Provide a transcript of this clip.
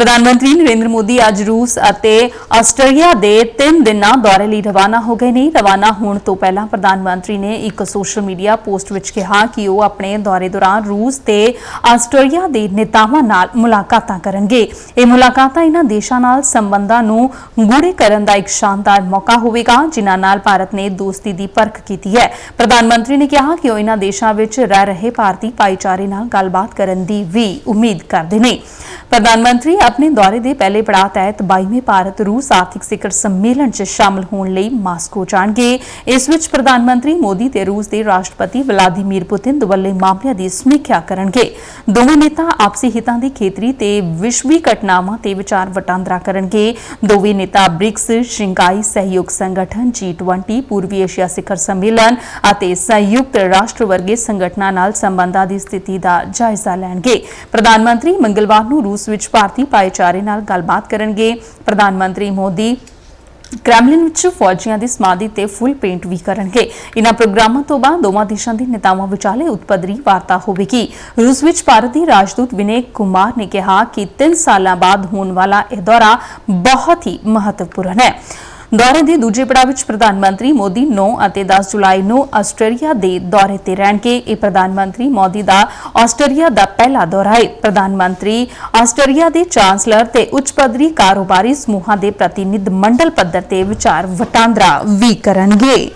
ਪ੍ਰਧਾਨ ਮੰਤਰੀ ਨਰਿੰਦਰ ਮੋਦੀ ਅੱਜ ਰੂਸ ਅਤੇ ਆਸਟ੍ਰੇਲੀਆ ਦੇ 3 ਦਿਨਾਂ ਦੌਰੇ ਲਈ ਰਵਾਨਾ ਹੋ ਗਏ ਨੇ। ਰਵਾਨਾ ਹੋਣ ਤੋਂ ਪਹਿਲਾਂ ਪ੍ਰਧਾਨ ਮੰਤਰੀ ਨੇ ਇੱਕ ਸੋਸ਼ਲ ਮੀਡੀਆ ਪੋਸਟ ਵਿੱਚ ਕਿਹਾ ਕਿ ਉਹ ਆਪਣੇ ਦੌਰੇ ਦੌਰਾਨ ਰੂਸ ਤੇ ਆਸਟ੍ਰੇਲੀਆ ਦੇ ਨੇਤਾਵਾਂ ਨਾਲ ਮੁਲਾਕਾਤਾਂ ਕਰਨਗੇ। ਇਹ ਮੁਲਾਕਾਤਾਂ ਇਹਨਾਂ ਦੇਸ਼ਾਂ ਨਾਲ ਸੰਬੰਧਾਂ ਨੂੰ ਗੂੜੇ ਕਰਨ ਦਾ ਇੱਕ ਸ਼ਾਨਦਾਰ ਮੌਕਾ ਹੋਵੇਗਾ, ਜਿਨ੍ਹਾਂ ਨਾਲ ਭਾਰਤ ਨੇ ਦੋਸਤੀ ਦੀ ਪਰਖ ਕੀਤੀ ਹੈ। ਪ੍ਰਧਾਨ ਮੰਤਰੀ ਨੇ ਕਿਹਾ ਕਿ ਉਹ ਇਹਨਾਂ ਦੇਸ਼ਾਂ ਵਿੱਚ ਰਹਿ ਰਹੇ ਭਾਰਤੀ ਭਾਈਚਾਰੇ ਨਾਲ ਗੱਲਬਾਤ ਕਰਨ ਦੀ ਵੀ ਉਮੀਦ ਕਰਦੇ ਨੇ। ਪ੍ਰਧਾਨ ਮੰਤਰੀ ਆਪਣੇ ਦੌਰੇ ਦੇ ਪਹਿਲੇ ਪੜਾਅ ਤਹਿਤ 22ਵੇਂ ਭਾਰਤ ਰੂਸ ਆਰਥਿਕ ਸਿਖਰ ਸੰਮੇਲਨ 'ਚ ਸ਼ਾਮਲ ਹੋਣ ਲਈ ਮਾਸਕੋ ਜਾਣਗੇ। ਇਸ ਵਿੱਚ ਪ੍ਰਧਾਨ ਮੰਤਰੀ ਮੋਦੀ ਤੇ ਰੂਸ ਦੇ ਰਾਸ਼ਟਰਪਤੀ ਵਲਾਦੀਮੀਰ ਪੁਤਿਨ ਦੁਵੱਲੇ ਮਾਮਲਿਆਂ ਦੀ ਸਮੀਖਿਆ ਕਰਨਗੇ। ਦੋਵੇਂ ਨੇਤਾ ਆਪਸੀ ਹਿੱਤਾਂ ਦੀ ਖੇਤਰੀ ਤੇ ਵਿਸ਼ਵੀ ਘਟਨਾਵਾਂ ਤੇ ਵਿਚਾਰ ਵਟਾਂਦਰਾ ਕਰਨਗੇ। ਦੋਵੇਂ ਨੇਤਾ ਬ੍ਰਿਕਸ, ਸ਼ਿੰਗਾਈ ਸਹਿਯੋਗ ਸੰਗਠਨ G20 ਪੂਰਬੀ ਏਸ਼ੀਆ ਸਿਖਰ ਸੰਮੇਲਨ ਅਤੇ ਸੰਯੁਕਤ ਰਾਸ਼ਟਰ ਵਰਗੇ ਸੰਗਠਨਾਂ ਨਾਲ ਸੰਬੰਧਾਂ ਦੀ ਸਥਿਤੀ ਦਾ ਜਾਇਜ਼ਾ ਲੈਣਗੇ। ਪ੍ਰਧਾਨ ਮੰਤਰੀ ਮੰਗਲਵਾਰ ਨੂੰ ਰੂਸ ਵਿੱਚ ਭਾਰਤੀ ਭਾਈਚਾਰੇ ਨਾਲ ਗੱਲਬਾਤ ਕਰਨਗੇ। ਪ੍ਰਧਾਨ ਮੰਤਰੀ ਮੋਦੀ ਕ੍ਰੈਮਲਿਨ ਵਿੱਚ ਫੌਜੀਆਂ ਦੀ ਸਮਾਧੀ ਤੇ ਫੁੱਲ ਪੇਂਟ ਵੀ ਕਰਨਗੇ। ਇਨ੍ਹਾਂ ਪ੍ਰੋਗਰਾਮਾਂ ਤੋਂ ਬਾਅਦ ਦੋਵਾਂ ਦੇਸ਼ਾਂ ਦੇ ਨੇਤਾਵਾਂ ਵਿਚਾਲੇ ਉਤਪਦਰੀ ਵਾਰਤਾ ਹੋਵੇਗੀ। ਰੂਸ ਵਿੱਚ ਭਾਰਤ ਦੀ ਰਾਜਦੂਤ ਵਿਨੇ ਕੁਮਾਰ ਨੇ ਕਿਹਾ ਕਿ 3 ਸਾਲਾਂ ਬਾਅਦ ਹੋਣ ਵਾਲਾ ਇਹ ਦੌਰਾ ਬਹੁਤ ਹੀ ਮਹੱਤਵਪੂਰਨ ਹੈ। ਦੌਰੇ ਦੇ ਦੂਜੇ ਪੜਾਅ ਵਿੱਚ ਪ੍ਰਧਾਨ ਮੰਤਰੀ ਮੋਦੀ 9 ਅਤੇ 10 ਜੁਲਾਈ ਨੂੰ ਆਸਟ੍ਰੇਲੀਆ ਦੇ ਦੌਰੇ ਤੇ ਰਹਿਣਗੇ। ਇਹ ਪ੍ਰਧਾਨ ਮੰਤਰੀ ਮੋਦੀ ਦਾ ਆਸਟ੍ਰੇਲੀਆ ਦਾ ਪਹਿਲਾ ਦੌਰਾ ਹੈ ਪ੍ਰਧਾਨ ਮੰਤਰੀ ਆਸਟ੍ਰੇਲੀਆ ਦੇ ਚਾਂਸਲਰ ਤੇ ਉੱਚ ਪੱਧਰੀ ਕਾਰੋਬਾਰੀ ਸਮੂਹਾਂ ਦੇ ਪ੍ਰਤੀਨਿਧ ਮੰਡਲ ਪੱਧਰ ਤੇ ਵਿਚਾਰ ਵਟਾਂਦਰਾ ਵੀ ਕਰਨਗੇ।